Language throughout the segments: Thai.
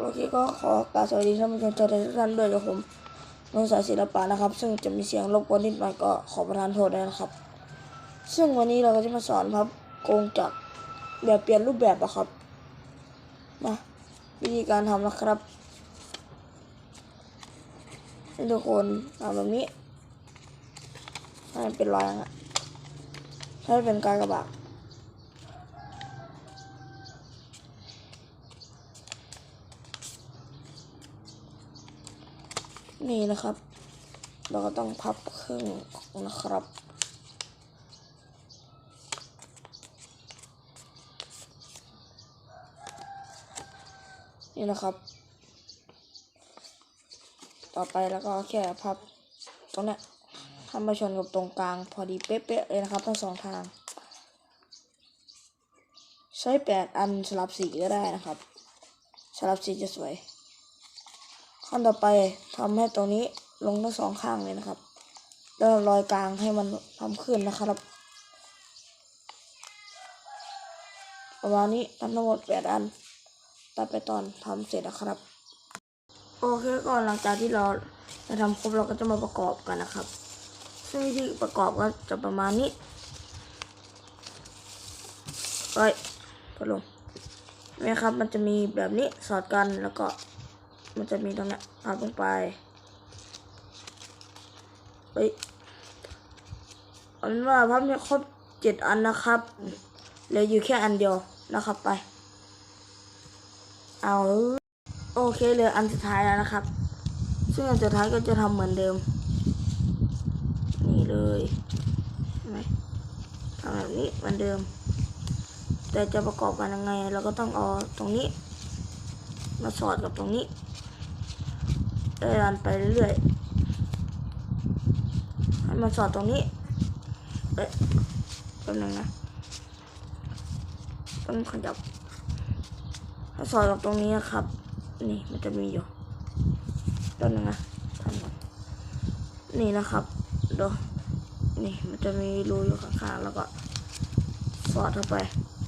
โอเคก็ขอกราบสวัสดีท่านผู้ชมทุกท่านด้วยกับผมนนสายศิลปะนะครับ ซึ่งจะมีเสียงรบกวนนิดหน่อยก็ขอประทานโทษด้วยนะครับ ซึ่งวันนี้เราก็จะมาสอนพับโกงจากแบบเปลี่ยนรูปแบบอะครับมาวิธีการทำนะครับให้ทุกคนทำแบบนี้ให้มันเป็นรอยนะให้มันเป็นการกระบาด นี่นะครับ เราก็ต้องพับครึ่งนะครับ นี่นะครับ ต่อไปแล้วก็แค่พับตรงเนี้ยทำมาชนกับตรงกลางพอดีเป๊ะๆเลยนะครับทั้งสองทาง ใช้แปดอันสลับสีก็ได้นะครับสลับสีจะสวย ขั้นต่อไปทำให้ตรงนี้ลงทั้งสองข้างเลยนะครับแล้วรอยกลางให้มันทำขึ้นนะครับ ประมาณนี้ทำทั้งหมดแปดอันตัดไปตอนทำเสร็จนะครับ โอเคก่อนหลังจากที่เราได้ทำครบเราก็จะมาประกอบกันนะครับ ซึ่งวิธีประกอบก็จะประมาณนี้เฮ้ยพัดลมนี่ครับมันจะมีแบบนี้สอดกันแล้วก็ มันจะมีตรงนี้ยพับลงไป เฮ้ยอาเป็นว่าพับเนี่ยครบเจ็ดอันนะครับเหลืออยู่แค่อันเดียวนะครับไป เอาโอเคเหลืออันสุดท้ายแล้วนะครับ ซึ่งอันสุดท้ายก็จะทำเหมือนเดิม นี่เลยเห็นไหมทำแบบนี้เหมือนเดิม แต่จะประกอบกันยังไง เราก็ต้องเอาตรงนี้ มาสอดกับตรงนี้ เดินไปเรื่อยๆให้มาสอดตรงนี้เอ๊ะแป๊บนึงนะต้องขยับถ้าสอดกับตรงนี้นะครับ นี่มันจะมีอยู่แป๊บนึงนะทำก่อนนี่นะครับดูนี่มันจะมีรูอยู่ข้างๆแล้วก็สอดเข้าไป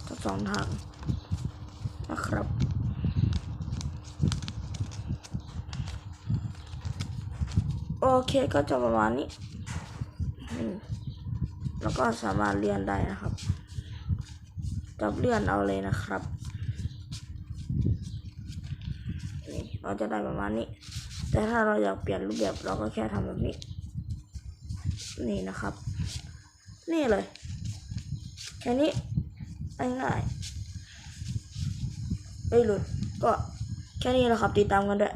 ทั้งสองทางนะครับ โอเคก็จะประมาณนี้ แล้วก็สามารถเลื่อนได้นะครับจับเลื่อนเอาเลยนะครับนี่เราจะได้ประมาณนี้ แต่ถ้าเราอยากเปลี่ยนรูปแบบเราก็แค่ทำแบบนี้ นี่นะครับ นี่เลย แค่นี้ง่ายๆเอ้ยหลุดก็แค่นี้แหละครับติดตามกันด้วย